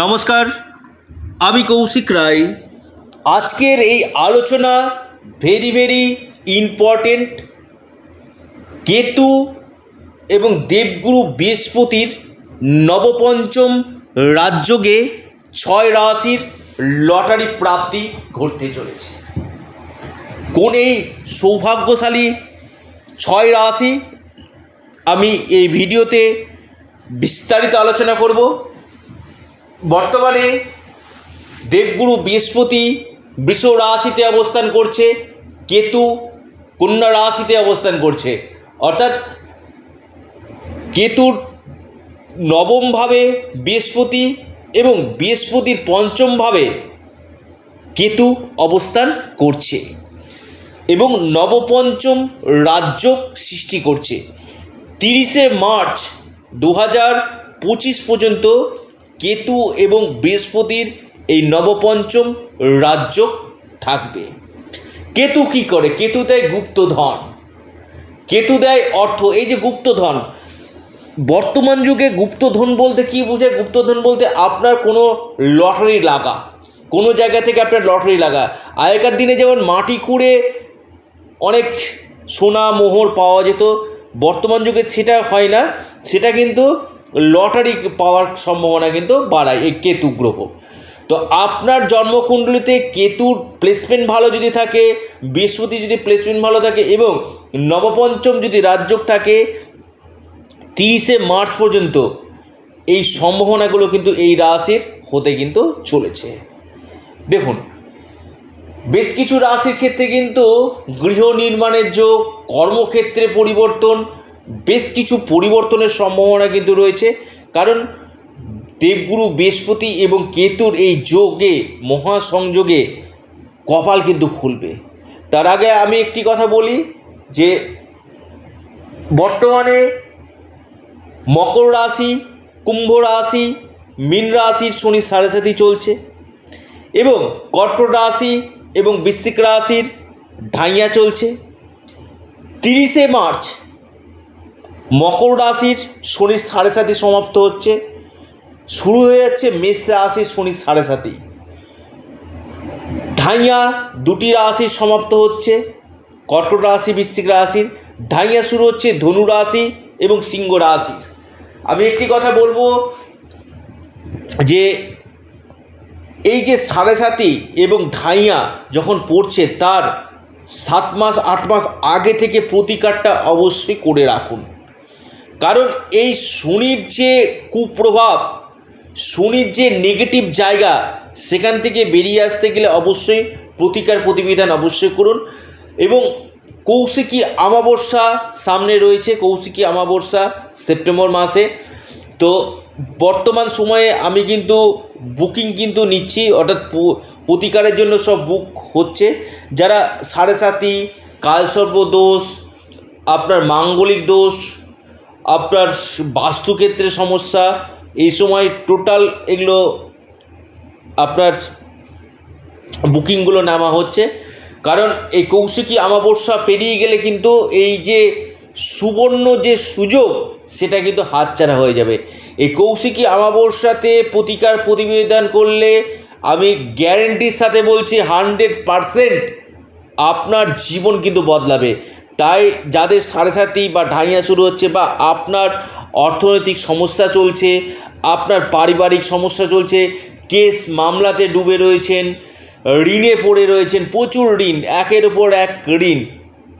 নমস্কার, আমি কৌশিক রায়। আজকের এই আলোচনা ভেরি ভেরি ইম্পর্টেন্ট কেতু এবং দেবগুরু বৃহস্পতির নবপঞ্চম রাজযোগে ছয় রাশির লটারি প্রাপ্তি ঘটতে চলেছে। কোন এই সৌভাগ্যশালী ছয় রাশি আমি এই ভিডিওতে বিস্তারিত আলোচনা করব। বর্তমানে দেবগুরু বৃহস্পতি বৃষ রাশিতে অবস্থান করছে, কেতু কন্যা রাশিতে অবস্থান করছে। অর্থাৎ কেতুর নবমভাবে বৃহস্পতি এবং বৃহস্পতির পঞ্চমভাবে কেতু অবস্থান করছে এবং নবপঞ্চম রাজ্য সৃষ্টি করছে। তিরিশে মার্চ দু হাজার পঁচিশ পর্যন্ত কেতু এবং বৃহস্পতির এই নবপঞ্চম রাজ্য থাকবে। কেতু কি করে? কেতু দেয় গুপ্তধন কেতু দেয় অর্থ। এই যে গুপ্তধন বর্তমান যুগে গুপ্তধন বলতে কি বোঝায়? গুপ্তধন বলতে আপনার কোনো লটারি লাগা। কোনো জায়গা থেকে আপনার লটারি লাগা। আগেকার দিনে যেমন মাটি খুঁড়ে অনেক সোনা মোহর পাওয়া যেত, বর্তমান যুগে সেটা হয় না। সেটা কিন্তু লটারি পাওয়ার সম্ভাবনা কিন্তু বাড়ায় এই কেতু গ্রহ। তো আপনার জন্মকুণ্ডলিতে কেতুর প্লেসমেন্ট ভালো যদি থাকে, বৃহস্পতি যদি প্লেসমেন্ট ভালো থাকে এবং নবপঞ্চম যদি রাজযোগ থাকে, তিরিশে মার্চ পর্যন্ত এই সম্ভাবনাগুলো কিন্তু এই রাশির হতে কিন্তু চলেছে। দেখুন, বেশ কিছু রাশির ক্ষেত্রে কিন্তু গৃহ নির্মাণের যোগ, কর্মক্ষেত্রে পরিবর্তন বেশ কিছু পরিবর্তনের সম্ভাবনা কিন্তু রয়েছে। কারণ দেবগুরু বৃহস্পতি এবং কেতুর এই যোগে, মহাসংযোগে কপাল কিন্তু খুলবে তার আগে আমি একটি কথা বলি যে, বর্তমানে মকর রাশি, কুম্ভ রাশি, মীন রাশির শনি সাড়ে সাথে চলছে এবং কর্কট রাশি এবং বৃশ্চিক রাশির ঢাইয়া চলছে। তিরিশে মার্চ মকর রাশির শনির সাড়ে সাথে সমাপ্ত হচ্ছে। শুরু হয়ে যাচ্ছে মেষ রাশির শনির সাড়ে সাথে ঢাইয়া দুটি রাশির সমাপ্ত হচ্ছে, কর্কট রাশি, বৃশ্চিক রাশির। ঢাইয়া শুরু হচ্ছে ধনু রাশি এবং সিংহ রাশির। আমি একটি কথা বলব যে, এই যে সাড়ে সাতি এবং ঢাইয়া যখন পড়ছে, তার সাত মাস, আট মাস আগে থেকে প্রতিকারটা অবশ্যই করে রাখুন। কারণ এই শনির যে কুপ্রভাব শনির যে নেগেটিভ জায়গা, সেখান থেকে বেরিয়ে আসতে গেলে অবশ্যই প্রতিকার প্রতিবিধান অবশ্যই করুন। এবং কৌশিকী আমাবস্যা সামনে রয়েছে, কৌশিকী আমাবস্যা সেপ্টেম্বর মাসে। তো বর্তমান সময়ে আমি কিন্তু বুকিং কিন্তু নিচ্ছি, অর্থাৎ প্রতিকারের জন্য সব বুক হচ্ছে। যারা সাড়ে সাতি, কালসর্প দোষ, আপনার মাঙ্গলিক দোষ আপনার বাস্তুক্ষেত্রে সমস্যা, এই সময় টোটাল এগুলো আপনার বুকিংগুলো নেওয়া হচ্ছে। কারণ এই কৌশিকী আমাবস্যা পেরিয়ে গেলে কিন্তু এই যে সুবর্ণ যে সুযোগ, সেটা কিন্তু হাতছাড়া হয়ে যাবে। এই কৌশিকী আমাবস্যাতে প্রতিকার প্রতিবেদন করলে আমি গ্যারেন্টির সাথে বলছি হান্ড্রেড পারসেন্ট আপনার জীবন কিন্তু বদলাবে। তাই যাদের সাড়ে সাতি বা ঢাইয়া শুরু হচ্ছে বা আপনার অর্থনৈতিক সমস্যা চলছে, আপনার পারিবারিক সমস্যা চলছে, কেস মামলাতে ডুবে রয়েছেন, ঋণে পড়ে রয়েছেন, প্রচুর ঋণ, একের ওপর এক ঋণ।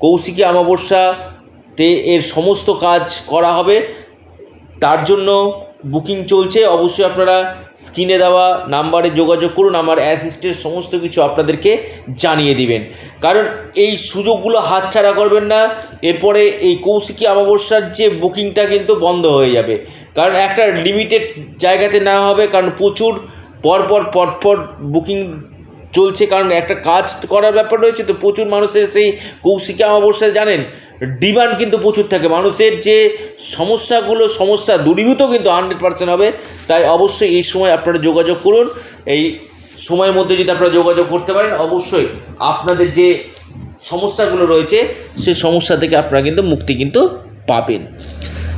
কৌশিকী অমাবস্যাতে এর সমস্ত কাজ করা হবে। তার জন্য বুকিং চলছে, অবশ্যই আপনারা স্ক্রিনে দেওয়া নাম্বারে যোগাযোগ করুন, আমার অ্যাসিস্ট্যান্ট সমস্ত কিছু আপনাদেরকে জানিয়ে দিবেন। কারণ এই সুযোগগুলো হাতছাড়া করবেন না, এরপরে এই কৌশিকী অমাবস্যার যে বুকিংটা কিন্তু বন্ধ হয়ে যাবে। কারণ একটা লিমিটেড জায়গাতে না হবে, কারণ প্রচুর পরপর পরপর বুকিং চলছে, কারণ একটা কাজ করার ব্যাপার রয়েছে, তো প্রচুর মানুষের সেই কৌশিকী অমাবস্যায় জানেন ডিমান্ড কিন্তু প্রচুর থাকে। মানুষের যে সমস্যাগুলো, সমস্যা দূরীভূত কিন্তু হান্ড্রেড পার্সেন্ট হবে। তাই অবশ্যই এই সময় আপনারা যোগাযোগ করুন। এই সময়ের মধ্যে যদি আপনারা যোগাযোগ করতে পারেন, অবশ্যই আপনাদের যে সমস্যাগুলো রয়েছে সেই সমস্যা থেকে আপনারা কিন্তু মুক্তি কিন্তু পাবেন।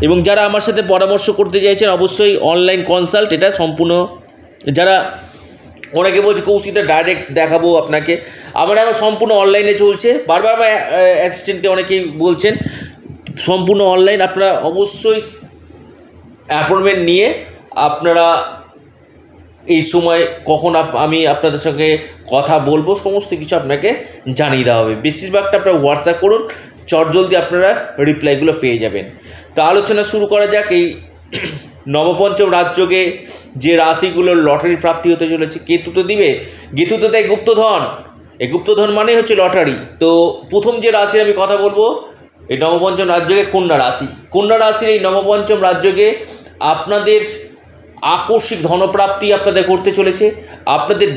এবং যারা আমার সাথে পরামর্শ করতে চাইছেন, অবশ্যই অনলাইন কনসাল্ট এটা সম্পূর্ণ যারা অনেকে বলছে, কৌশিকদা ডাইরেক্ট দেখাবো আপনাকে। আমার এখন সম্পূর্ণ অনলাইনে চলছে। বারবার আমার অ্যাসিস্ট্যান্টে অনেকেই বলছেন, সম্পূর্ণ অনলাইন আপনারা অবশ্যই অ্যাপয়েন্টমেন্ট নিয়ে আপনারা এই সময় কখন আমি আপনাদের সঙ্গে কথা বলব, সমস্ত কিছু আপনাকে জানিয়ে দেওয়া হবে। বেশিরভাগটা আপনারা হোয়াটসঅ্যাপ করুন, চটজলদি আপনারা রিপ্লাইগুলো পেয়ে যাবেন। তো আলোচনা শুরু করা যাক, এই নবপঞ্চম রাজযোগে যে রাশিগুলোর লটারি প্রাপ্তি হতে চলেছে কেতু তো দিবে? কেতু তো দেয় গুপ্তধন। এই গুপ্তধন মানেই হচ্ছে লটারি। তো প্রথম যে রাশির আমি কথা বলব, এই নবপঞ্চম রাজযোগে কন্যা রাশি। কন্যা রাশির এই নবপঞ্চম রাজযোগে আপনাদের আকস্মিক ধনপ্রাপ্তি আপনাদের করতে চলেছে। আপনাদের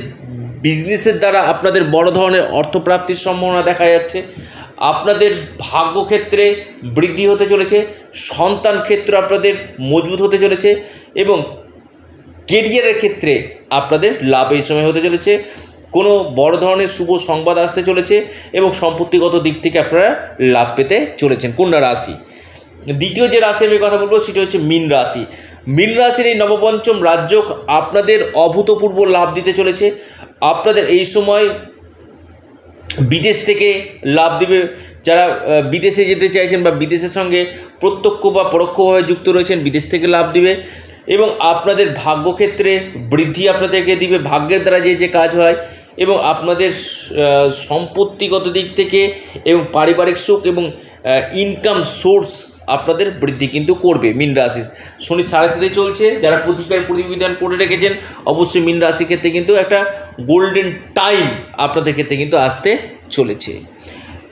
বিজনেসের দ্বারা আপনাদের বড় ধরনের অর্থপ্রাপ্তির সম্ভাবনা দেখা যাচ্ছে। আপনাদের ভাগ্যক্ষেত্রে বৃদ্ধি হতে চলেছে, সন্তান ক্ষেত্র আপনাদের মজবুত হতে চলেছে এবং কেরিয়ারের ক্ষেত্রে আপনাদের লাভ এই সময় হতে চলেছে। কোনো বড় ধরনের শুভ সংবাদ আসতে চলেছে এবং সম্পত্তিগত দিক থেকে আপনারা লাভ পেতে চলেছেন কন্যা রাশি। দ্বিতীয় যে রাশি আমি কথা বলব সেটা হচ্ছে মীন রাশি। মীন রাশির এই নবপঞ্চম রাজ্য আপনাদের অভূতপূর্ব লাভ দিতে চলেছে। আপনাদের এই সময় বিদেশ থেকে লাভ দিবে। যারা বিদেশে যেতে চাইছেন বা বিদেশের সঙ্গে প্রত্যক্ষ বা পরোক্ষভাবে যুক্ত রয়েছেন, বিদেশ থেকে লাভ দিবে। এবং আপনাদের ভাগ্যক্ষেত্রে বৃদ্ধি আপনাদেরকে দিবে, ভাগ্যের দ্বারা যে যে কাজ হয়। এবং আপনাদের সম্পত্তিগত দিক থেকে এবং পারিবারিক সুখ এবং ইনকাম সোর্স আপনাদের বৃদ্ধি কিন্তু করবে মিন রাশি। শনি সাড়ে সাথে চলছে। যারা প্রতিকার প্রতিবিধান করে রেখেছেন, অবশ্যই মিন রাশির ক্ষেত্রে কিন্তু একটা গোল্ডেন টাইম আপনাদের ক্ষেত্রে কিন্তু আসতে চলেছে।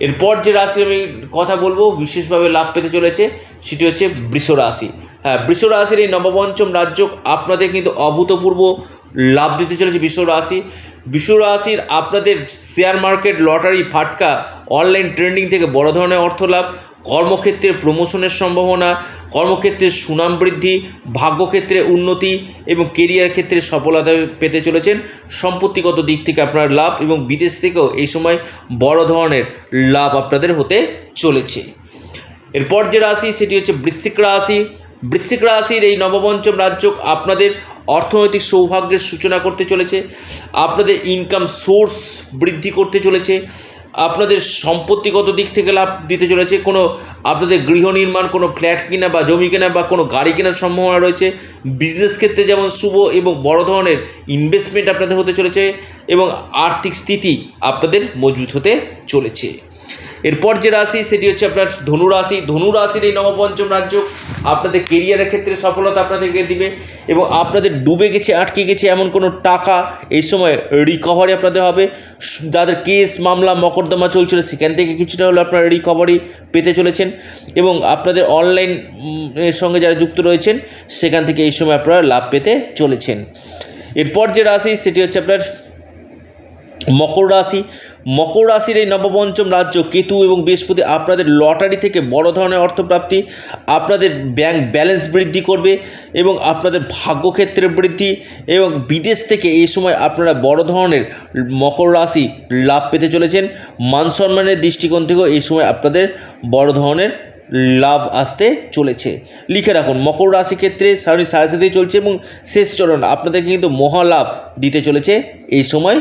এরপর যে রাশি আমি কথা বলব, বিশেষভাবে লাভ পেতে চলেছে, সেটি হচ্ছে বৃষ রাশি। হ্যাঁ বৃষ রাশির এই নবপঞ্চম রাজ্য আপনাদের কিন্তু অভূতপূর্ব লাভ দিতে চলেছে বিশ্ব রাশি। বিশ্ব রাশির আপনাদের শেয়ার মার্কেট লটারি ফাটকা অনলাইন ট্রেন্ডিং থেকে বড় ধরনের অর্থ লাভ, কর্মক্ষেত্রে প্রমোশনের সম্ভাবনা কর্মক্ষেত্রে সুনাম বৃদ্ধি, ভাগ্যক্ষেত্রে উন্নতি এবং কেরিয়ার ক্ষেত্রে সফলতা পেতে চলেছেন। সম্পত্তিগত দিক থেকে আপনার লাভ এবং বিদেশ থেকেও এই সময় বড় ধরনের লাভ আপনাদের হতে চলেছে। এরপর যে রাশি, সেটি হচ্ছে বৃশ্চিক রাশি। বৃশ্চিক রাশির এই নবপঞ্চম রাজ্য আপনাদের অর্থনৈতিক সৌভাগ্যের সূচনা করতে চলেছে। আপনাদের ইনকাম সোর্স বৃদ্ধি করতে চলেছে। আপনাদের সম্পত্তিগত দিক থেকে লাভ দিতে চলেছে? কোনো আপনাদের গৃহ নির্মাণ, কোনো ফ্ল্যাট কিনা বা জমি কেনা বা কোনো গাড়ি কেনার সম্ভাবনা রয়েছে? বিজনেস ক্ষেত্রে যেমন শুভ এবং বড় ধরনের ইনভেস্টমেন্ট আপনাদের হতে চলেছে এবং আর্থিক স্থিতি আপনাদের মজবুত হতে চলেছে। এরপর যে রাশি, সেটি হচ্ছে আপনার ধনু রাশি। ধনু রাশির এই নবপঞ্চম রাজ্য আপনাদের কেরিয়ারের ক্ষেত্রে সফলতা আপনাদেরকে দিবে এবং আপনাদের ডুবে গেছে, আটকে গেছে এমন কোনো টাকা এই সময় রিকভারি আপনাদের হবে। যাদের কেস মামলা, মকদ্দমা চলছিল, সেখান থেকে কিছুটা হলেও আপনারা রিকভারি পেতে চলেছেন এবং আপনাদের অনলাইন এর সঙ্গে যারা যুক্ত রয়েছেন, সেখান থেকে এই সময় আপনারা লাভ পেতে চলেছেন। এরপর যে রাশি, সেটি হচ্ছে আপনার মকর রাশি। মকর রাশির এই নবপঞ্চম রাজ্য কেতু এবং বৃহস্পতি আপনাদের লটারি থেকে বড় ধরনের অর্থপ্রাপ্তি, আপনাদের ব্যাংক ব্যালেন্স বৃদ্ধি করবে এবং আপনাদের ভাগ্যক্ষেত্রে বৃদ্ধি এবং বিদেশ থেকে এই সময় আপনারা বড় ধরনের মকর রাশি লাভ পেতে চলেছেন। মান সম্মানের দৃষ্টিকোণ থেকেও এই সময় আপনাদের বড় ধরনের লাভ আসতে চলেছে। লিখে রাখুন, মকর রাশি ক্ষেত্রে সাড়ে সাড়ে সাথেই চলছে এবং শেষ চরণ আপনাদের কিন্তু মহালাভ দিতে চলেছে এই সময়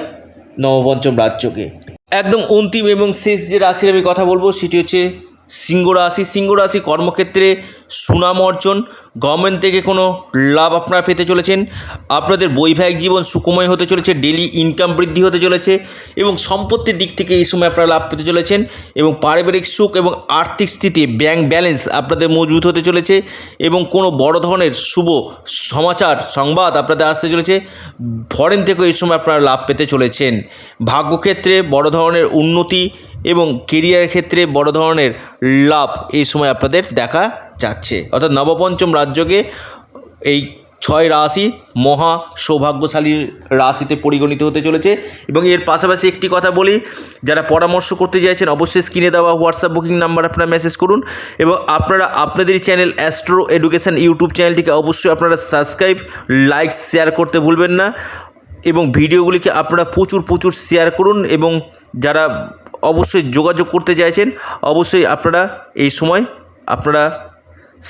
নবপঞ্চম রাজ্যকে। একদম অন্তিম এবং শেষ যে রাশির আমি কথা বলব সেটি হচ্ছে সিংহ রাশি সিংহ রাশি কর্মক্ষেত্রে সুনাম অর্জন গভর্নমেন্ট থেকে কোনো লাভ আপনারা পেতে চলেছেন। আপনাদের বৈবাহিক জীবন সুখময় হতে চলেছে ডেলি ইনকাম বৃদ্ধি হতে চলেছে এবং সম্পত্তির দিক থেকে এই সময় আপনারা লাভ পেতে চলেছেন এবং পারিবারিক সুখ এবং আর্থিক স্থিতি ব্যাংক ব্যালেন্স আপনাদের মজবুত হতে চলেছে এবং কোনো বড় ধরনের শুভ সমাচার, সংবাদ আপনাদের আসতে চলেছে। ফরেন থেকেও এই সময় আপনারা লাভ পেতে চলেছেন। ভাগ্যক্ষেত্রে বড় ধরনের উন্নতি এবং কেরিয়ারের ক্ষেত্রে বড় ধরনের লাভ এই সময় আপনাদের দেখা যাচ্ছে। অর্থাৎ নবপঞ্চম রাজ্যকে এই ছয় রাশি মহা সৌভাগ্যশালী রাশিতে পরিগণিত হতে চলেছে এবং এর পাশাপাশি একটি কথা বলি, যারা পরামর্শ করতে চাইছেন অবশ্যই স্ক্রিনে দেওয়া হোয়াটসঅ্যাপ বুকিং নাম্বার আপনারা মেসেজ করুন এবং আপনারা আপনাদেরই চ্যানেল অ্যাস্ট্রো এডুকেশন ইউটিউব চ্যানেলটিকে অবশ্যই আপনারা সাবস্ক্রাইব লাইক শেয়ার করতে ভুলবেন না এবং ভিডিওগুলিকে আপনারা প্রচুর প্রচুর শেয়ার করুন এবং যারা অবশ্যই যোগাযোগ করতে চাইছেন, অবশ্যই আপনারা এই সময় আপনারা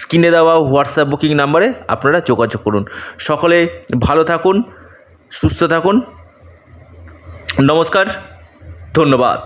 স্ক্রিনে দেওয়া হোয়াটসঅ্যাপ বুকিং নাম্বারে আপনারা যোগাযোগ করুন। সকলে ভালো থাকুন, সুস্থ থাকুন। নমস্কার, ধন্যবাদ।